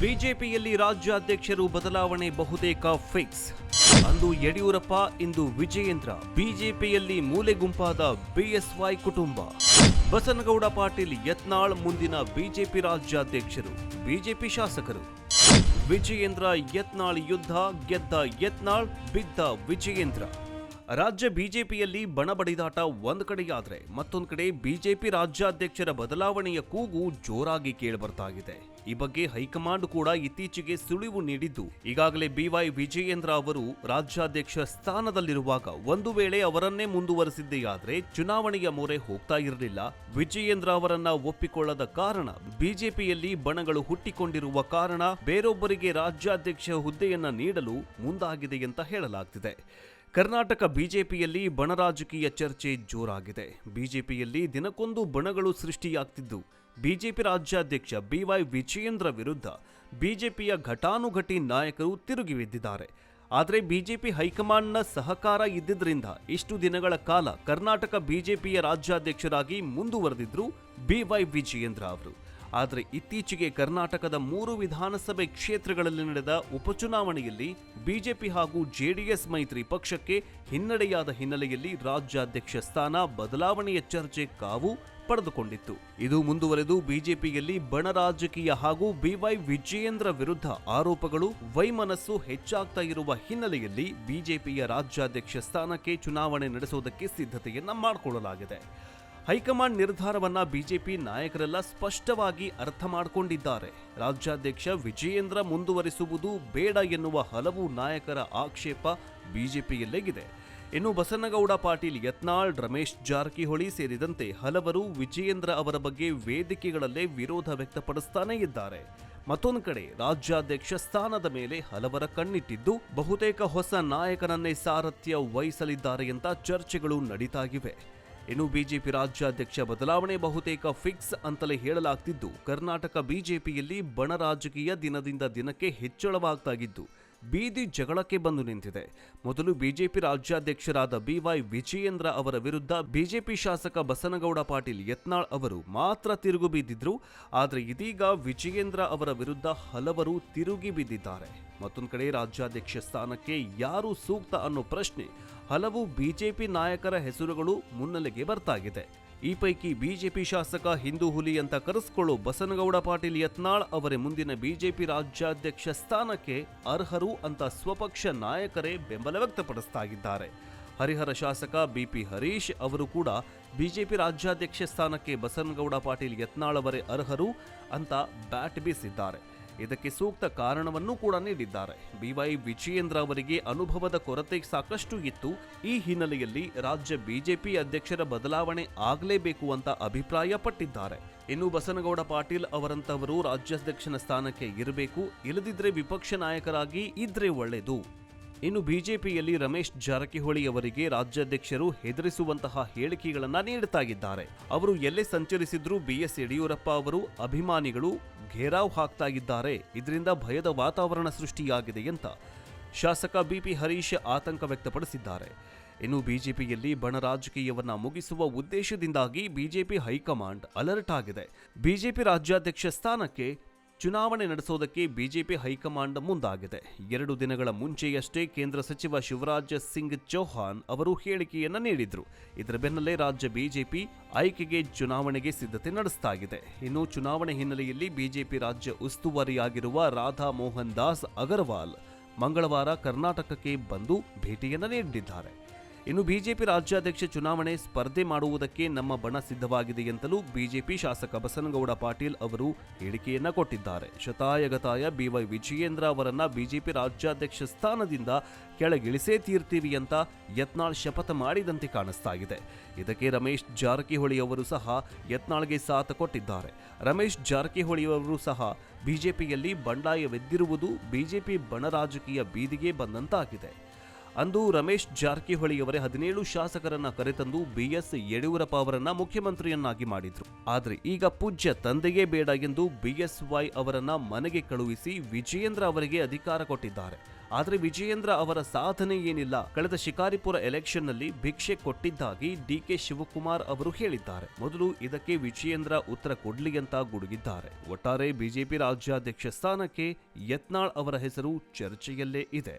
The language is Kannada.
ಬಿಜೆಪಿಯಲ್ಲಿ ರಾಜ್ಯಾಧ್ಯಕ್ಷರು ಬದಲಾವಣೆ ಬಹುತೇಕ ಫಿಕ್ಸ್. ಅಂದು ಯಡಿಯೂರಪ್ಪ, ಇಂದು ವಿಜಯೇಂದ್ರ. ಬಿಜೆಪಿಯಲ್ಲಿ ಮೂಲೆ ಗುಂಪಾದ ಬಿಎಸ್ವೈ ಕುಟುಂಬ. ಬಸನಗೌಡ ಪಾಟೀಲ್ ಯತ್ನಾಳ್ ಮುಂದಿನ ಬಿಜೆಪಿ ರಾಜ್ಯಾಧ್ಯಕ್ಷರು, ಬಿಜೆಪಿ ಶಾಸಕರು. ವಿಜಯೇಂದ್ರ ಯತ್ನಾಳ್ ಯುದ್ಧ ಗೆದ್ದ ಯತ್ನಾಳ್, ಬಿದ್ದ ವಿಜಯೇಂದ್ರ. ರಾಜ್ಯ ಬಿಜೆಪಿಯಲ್ಲಿ ಬಣಬಡಿದಾಟ ಒಂದು ಕಡೆಯಾದರೆ ಮತ್ತೊಂದು ಕಡೆ ಬಿಜೆಪಿ ರಾಜ್ಯಾಧ್ಯಕ್ಷರ ಬದಲಾವಣೆಯ ಕೂಗು ಜೋರಾಗಿ ಕೇಳಿಬರ್ತಾಗಿದೆ. ಈ ಬಗ್ಗೆ ಹೈಕಮಾಂಡ್ ಕೂಡ ಇತ್ತೀಚೆಗೆ ಸುಳಿವು ನೀಡಿದ್ದು. ಈಗಾಗಲೇ ಬಿವೈ ವಿಜಯೇಂದ್ರ ಅವರು ರಾಜ್ಯಾಧ್ಯಕ್ಷ ಸ್ಥಾನದಲ್ಲಿರುವಾಗ ಒಂದು ವೇಳೆ ಅವರನ್ನೇ ಮುಂದುವರೆಸಿದ್ದೆಯಾದ್ರೆ ಚುನಾವಣೆಯ ಮೊರೆ ಹೋಗ್ತಾ ಇರಲಿಲ್ಲ. ವಿಜಯೇಂದ್ರ ಅವರನ್ನ ಒಪ್ಪಿಕೊಳ್ಳದ ಕಾರಣ ಬಿಜೆಪಿಯಲ್ಲಿ ಬಣಗಳು ಹುಟ್ಟಿಕೊಂಡಿರುವ ಕಾರಣ ಬೇರೊಬ್ಬರಿಗೆ ರಾಜ್ಯಾಧ್ಯಕ್ಷ ಹುದ್ದೆಯನ್ನ ನೀಡಲು ಮುಂದಾಗಿದೆ ಅಂತ ಹೇಳಲಾಗ್ತಿದೆ. ಕರ್ನಾಟಕ ಬಿಜೆಪಿಯಲ್ಲಿ ಬಣರಾಜಕೀಯ ಚರ್ಚೆ ಜೋರಾಗಿದೆ. ಬಿಜೆಪಿಯಲ್ಲಿ ದಿನಕ್ಕೊಂದು ಬಣಗಳು ಸೃಷ್ಟಿಯಾಗ್ತಿದ್ದು. ಬಿಜೆಪಿ ರಾಜ್ಯಾಧ್ಯಕ್ಷ ಬಿವೈ ವಿಜಯೇಂದ್ರ ವಿರುದ್ಧ ಬಿಜೆಪಿಯ ಘಟಾನುಘಟಿ ನಾಯಕರು ತಿರುಗಿ ಬಿದ್ದಿದ್ದಾರೆ. ಆದರೆ ಬಿಜೆಪಿ ಹೈಕಮಾಂಡ್ನ ಸಹಕಾರ ಇದ್ದಿದ್ದರಿಂದ ಇಷ್ಟು ದಿನಗಳ ಕಾಲ ಕರ್ನಾಟಕ ಬಿಜೆಪಿಯ ರಾಜ್ಯಾಧ್ಯಕ್ಷರಾಗಿ ಮುಂದುವರೆದಿದ್ರು ಬಿವೈ ವಿಜಯೇಂದ್ರ ಅವರು. ಆದರೆ ಇತ್ತೀಚೆಗೆ ಕರ್ನಾಟಕದ ಮೂರು ವಿಧಾನಸಭೆ ಕ್ಷೇತ್ರಗಳಲ್ಲಿ ನಡೆದ ಉಪಚುನಾವಣೆಯಲ್ಲಿ ಬಿಜೆಪಿ ಹಾಗೂ ಜೆಡಿಎಸ್ ಮೈತ್ರಿ ಪಕ್ಷಕ್ಕೆ ಹಿನ್ನಡೆಯಾದ ಹಿನ್ನೆಲೆಯಲ್ಲಿ ರಾಜ್ಯಾಧ್ಯಕ್ಷ ಸ್ಥಾನ ಬದಲಾವಣೆಯ ಚರ್ಚೆ ಕಾವು ಪಡೆದುಕೊಂಡಿತ್ತು. ಇದು ಮುಂದುವರೆದು ಬಿಜೆಪಿಯಲ್ಲಿ ಬಣ ರಾಜಕೀಯ ಹಾಗೂ ಬಿವೈ ವಿಜಯೇಂದ್ರ ವಿರುದ್ಧ ಆರೋಪಗಳು ವೈಮನಸ್ಸು ಹೆಚ್ಚಾಗ್ತಾ ಇರುವ ಹಿನ್ನೆಲೆಯಲ್ಲಿ ಬಿಜೆಪಿಯ ರಾಜ್ಯಾಧ್ಯಕ್ಷ ಸ್ಥಾನಕ್ಕೆ ಚುನಾವಣೆ ನಡೆಸುವುದಕ್ಕೆ ಸಿದ್ಧತೆಯನ್ನ ಮಾಡಿಕೊಳ್ಳಲಾಗಿದೆ. ಹೈಕಮಾಂಡ್ ನಿರ್ಧಾರವನ್ನ ಬಿಜೆಪಿ ನಾಯಕರೆಲ್ಲ ಸ್ಪಷ್ಟವಾಗಿ ಅರ್ಥ ಮಾಡಿಕೊಂಡಿದ್ದಾರೆ. ರಾಜ್ಯಾಧ್ಯಕ್ಷ ವಿಜಯೇಂದ್ರ ಮುಂದುವರಿಸುವುದು ಬೇಡ ಎನ್ನುವ ಹಲವು ನಾಯಕರ ಆಕ್ಷೇಪ ಬಿಜೆಪಿಯಲ್ಲೇ ಇದೆ. ಇನ್ನು ಬಸನಗೌಡ ಪಾಟೀಲ್, ಯತ್ನಾಳ್, ರಮೇಶ್ ಜಾರಕಿಹೊಳಿ ಸೇರಿದಂತೆ ಹಲವರು ವಿಜಯೇಂದ್ರ ಅವರ ಬಗ್ಗೆ ವೇದಿಕೆಗಳಲ್ಲೇ ವಿರೋಧ ವ್ಯಕ್ತಪಡಿಸ್ತಾನೇ ಇದ್ದಾರೆ. ಮತ್ತೊಂದು ಕಡೆ ರಾಜ್ಯಾಧ್ಯಕ್ಷ ಸ್ಥಾನದ ಮೇಲೆ ಹಲವರ ಕಣ್ಣಿಟ್ಟಿದ್ದು, ಬಹುತೇಕ ಹೊಸ ನಾಯಕನನ್ನೇ ಸಾರಥ್ಯ ವಹಿಸಲಿದ್ದಾರೆ ಅಂತ ಚರ್ಚೆಗಳು ನಡೀತಾಗಿವೆ. ಇನ್ನು ಬಿಜೆಪಿ ರಾಜ್ಯಾಧ್ಯಕ್ಷ ಬದಲಾವಣೆ ಬಹುತೇಕ ಫಿಕ್ಸ್ ಅಂತಲೇ ಹೇಳಲಾಗ್ತಿದ್ದು, ಕರ್ನಾಟಕ ಬಿಜೆಪಿಯಲ್ಲಿ ಬಣ ರಾಜಕೀಯ ದಿನದಿಂದ ದಿನಕ್ಕೆ ಹೆಚ್ಚಳವಾಗ್ತಾಗಿದ್ದು, ಬೀದಿ ಜಗಳಕ್ಕೆ ಬಂದು ನಿಂತಿದೆ. ಮೊದಲು ಬಿಜೆಪಿ ರಾಜ್ಯಾಧ್ಯಕ್ಷರಾದ ಬಿವೈ ವಿಜಯೇಂದ್ರ ಅವರ ವಿರುದ್ಧ ಬಿಜೆಪಿ ಶಾಸಕ ಬಸನಗೌಡ ಪಾಟೀಲ್ ಯತ್ನಾಳ್ ಅವರು ಮಾತ್ರ ತಿರುಗು ಬಿದ್ದಿದ್ರು, ಆದರೆ ಇದೀಗ ವಿಜಯೇಂದ್ರ ಅವರ ವಿರುದ್ಧ ಹಲವರು ತಿರುಗಿ ಬಿದ್ದಿದ್ದಾರೆ. ಮತ್ತೊಂದು ಕಡೆ ರಾಜ್ಯಾಧ್ಯಕ್ಷ ಸ್ಥಾನಕ್ಕೆ ಯಾರು ಸೂಕ್ತ ಅನ್ನೋ ಪ್ರಶ್ನೆ ಹಲವು ಬಿಜೆಪಿ ನಾಯಕರ ಹೆಸರುಗಳು ಮುನ್ನೆಲೆಗೆ ಬರ್ತಾಗಿದೆ. ಈ ಪೈಕಿ ಬಿಜೆಪಿ ಶಾಸಕ ಹಿಂದೂ ಹುಲಿ ಅಂತ ಕರೆಸಿಕೊಳ್ಳೋ ಬಸನಗೌಡ ಪಾಟೀಲ್ ಯತ್ನಾಳ್ ಅವರೇ ಮುಂದಿನ ಬಿಜೆಪಿ ರಾಜ್ಯಾಧ್ಯಕ್ಷ ಸ್ಥಾನಕ್ಕೆ ಅರ್ಹರು ಅಂತ ಸ್ವಪಕ್ಷ ನಾಯಕರೇ ಬೆಂಬಲ ವ್ಯಕ್ತಪಡಿಸ್ತಾ ಇದ್ದಾರೆ ಹರಿಹರ ಶಾಸಕ ಬಿಪಿ ಹರೀಶ್ ಅವರು ಕೂಡ ಬಿಜೆಪಿ ರಾಜ್ಯಾಧ್ಯಕ್ಷ ಸ್ಥಾನಕ್ಕೆ ಬಸನಗೌಡ ಪಾಟೀಲ್ ಯತ್ನಾಳ್ ಅವರೇ ಅರ್ಹರು ಅಂತ ಬ್ಯಾಟ್ ಬೀಸಿದ್ದಾರೆ. ಇದಕ್ಕೆ ಸೂಕ್ತ ಕಾರಣವನ್ನೂ ಕೂಡ ನೀಡಿದ್ದಾರೆ. ಬಿವೈ ವಿಜಯೇಂದ್ರ ಅವರಿಗೆ ಅನುಭವದ ಕೊರತೆ ಸಾಕಷ್ಟು ಇತ್ತು. ಈ ಹಿನ್ನೆಲೆಯಲ್ಲಿ ರಾಜ್ಯ ಬಿಜೆಪಿ ಅಧ್ಯಕ್ಷರ ಬದಲಾವಣೆ ಆಗಲೇಬೇಕು ಅಂತ ಅಭಿಪ್ರಾಯಪಟ್ಟಿದ್ದಾರೆ. ಇನ್ನು ಬಸನಗೌಡ ಪಾಟೀಲ್ ಅವರಂತವರು ರಾಜ್ಯಾಧ್ಯಕ್ಷನ ಸ್ಥಾನಕ್ಕೆ ಇರಬೇಕು. ಇಲ್ಲದಿದ್ರೆ ವಿಪಕ್ಷ ನಾಯಕರಾಗಿ ಇದ್ರೆ ಒಳ್ಳೆಯದು ಇನ್ನು ಬಿಜೆಪಿಯಲ್ಲಿ ರಮೇಶ್ ಜಾರಕಿಹೊಳಿ ಅವರಿಗೆ ರಾಜ್ಯಾಧ್ಯಕ್ಷರು ಹೆದರಿಸುವಂತಹ ಹೇಳಿಕೆಗಳನ್ನು ನೀಡುತ್ತಾ ಇದ್ದಾರೆ ಅವರು ಎಲ್ಲೇ ಸಂಚರಿಸಿದ್ರೂ ಬಿಎಸ್ ಯಡಿಯೂರಪ್ಪ ಅವರು ಅಭಿಮಾನಿಗಳು ಘೇರಾವ್ ಹಾಕ್ತಾ ಇದ್ದಾರೆ ಇದರಿಂದ ಭಯದ ವಾತಾವರಣ ಸೃಷ್ಟಿಯಾಗಿದೆ ಅಂತ ಶಾಸಕ ಬಿಪಿ ಹರೀಶ್ ಆತಂಕ ವ್ಯಕ್ತಪಡಿಸಿದ್ದಾರೆ. ಇನ್ನು ಬಿಜೆಪಿಯಲ್ಲಿ ಬಣ ರಾಜಕೀಯವನ್ನ ಮುಗಿಸುವ ಉದ್ದೇಶದಿಂದಾಗಿ ಬಿಜೆಪಿ ಹೈಕಮಾಂಡ್ ಅಲರ್ಟ್ ಆಗಿದೆ. ಬಿಜೆಪಿ ರಾಜ್ಯಾಧ್ಯಕ್ಷ ಸ್ಥಾನಕ್ಕೆ ಚುನಾವಣೆ ನಡೆಸೋದಕ್ಕೆ ಬಿಜೆಪಿ ಹೈಕಮಾಂಡ್ ಮುಂದಾಗಿದೆ. ಎರಡು ದಿನಗಳ ಮುಂಚೆಯಷ್ಟೇ ಕೇಂದ್ರ ಸಚಿವ ಶಿವರಾಜ್ ಸಿಂಗ್ ಚೌಹಾನ್ ಅವರು ಹೇಳಿಕೆಯನ್ನ ನೀಡಿದ್ರು. ಇದರ ಬೆನ್ನಲ್ಲೇ ರಾಜ್ಯ ಬಿಜೆಪಿ ಆಯ್ಕೆಗೆ ಚುನಾವಣೆಗೆ ಸಿದ್ಧತೆ ನಡೆಸ್ತಾ ಇದೆ ಇನ್ನು ಚುನಾವಣೆ ಹಿನ್ನೆಲೆಯಲ್ಲಿ ಬಿಜೆಪಿ ರಾಜ್ಯ ಉಸ್ತುವಾರಿಯಾಗಿರುವ ರಾಧಾ ಮೋಹನ್ ದಾಸ್ ಅಗರ್ವಾಲ್ ಮಂಗಳವಾರ ಕರ್ನಾಟಕಕ್ಕೆ ಬಂದು ಭೇಟಿಯನ್ನ ನೀಡಿದ್ದಾರೆ. ಇನ್ನು ಬಿಜೆಪಿ ರಾಜ್ಯಾಧ್ಯಕ್ಷ ಚುನಾವಣೆ ಸ್ಪರ್ಧೆ ಮಾಡುವುದಕ್ಕೆ ನಮ್ಮ ಬಣ ಸಿದ್ಧವಾಗಿದೆ ಎಂತಲೂ ಬಿಜೆಪಿ ಶಾಸಕ ಬಸನಗೌಡ ಪಾಟೀಲ್ ಅವರು ಹೇಳಿಕೆಯನ್ನ ಕೊಟ್ಟಿದ್ದಾರೆ. ಶತಾಯಗತಾಯ ಬಿವೈ ವಿಜಯೇಂದ್ರ ಅವರನ್ನ ಬಿಜೆಪಿ ರಾಜ್ಯಾಧ್ಯಕ್ಷ ಸ್ಥಾನದಿಂದ ಕೆಳಗಿಳಿಸೇ ತೀರ್ತೀವಿ ಅಂತ ಯತ್ನಾಳ್ ಶಪಥ ಮಾಡಿದಂತೆ ಕಾಣಿಸ್ತಾ ಇದೆ. ಇದಕ್ಕೆ ರಮೇಶ್ ಜಾರಕಿಹೊಳಿ ಅವರು ಸಹ ಯತ್ನಾಳ್ಗೆ ಸಾಥ್ ಕೊಟ್ಟಿದ್ದಾರೆ. ರಮೇಶ್ ಜಾರಕಿಹೊಳಿ ಅವರು ಸಹ ಬಿಜೆಪಿಯಲ್ಲಿ ಬಂಡಾಯವೆದ್ದಿರುವುದು ಬಿಜೆಪಿ ಬಣ ರಾಜಕೀಯ ಬೀದಿಗೆ ಬಂದಂತಾಗಿದೆ. ಅಂದು ರಮೇಶ್ ಜಾರಕಿಹೊಳಿ ಅವರೇ ಹದಿನೇಳು ಶಾಸಕರನ್ನ ಕರೆತಂದು ಬಿಎಸ್ ಯಡಿಯೂರಪ್ಪ ಅವರನ್ನ ಮುಖ್ಯಮಂತ್ರಿಯನ್ನಾಗಿ ಮಾಡಿದ್ರು. ಆದ್ರೆ ಈಗ ಪೂಜ್ಯ ತಂದೆಯೇ ಬೇಡ ಎಂದು ಬಿಎಸ್ವೈ ಅವರನ್ನ ಮನೆಗೆ ಕಳುಹಿಸಿ ವಿಜಯೇಂದ್ರ ಅವರಿಗೆ ಅಧಿಕಾರ ಕೊಟ್ಟಿದ್ದಾರೆ. ಆದರೆ ವಿಜಯೇಂದ್ರ ಅವರ ಸಾಧನೆ ಏನಿಲ್ಲ, ಕಳೆದ ಶಿಕಾರಿಪುರ ಎಲೆಕ್ಷನ್ನಲ್ಲಿ ಭಿಕ್ಷೆ ಕೊಟ್ಟಿದ್ದಾಗಿ ಡಿಕೆ ಶಿವಕುಮಾರ್ ಅವರು ಹೇಳಿದ್ದಾರೆ. ಮೊದಲು ಇದಕ್ಕೆ ವಿಜಯೇಂದ್ರ ಉತ್ತರ ಕೊಡ್ಲಿ ಅಂತ ಗುಡುಗಿದ್ದಾರೆ. ಒಟ್ಟಾರೆ ಬಿಜೆಪಿ ರಾಜ್ಯಾಧ್ಯಕ್ಷ ಸ್ಥಾನಕ್ಕೆ ಯತ್ನಾಳ್ ಅವರ ಹೆಸರು ಚರ್ಚೆಯಲ್ಲೇ ಇದೆ.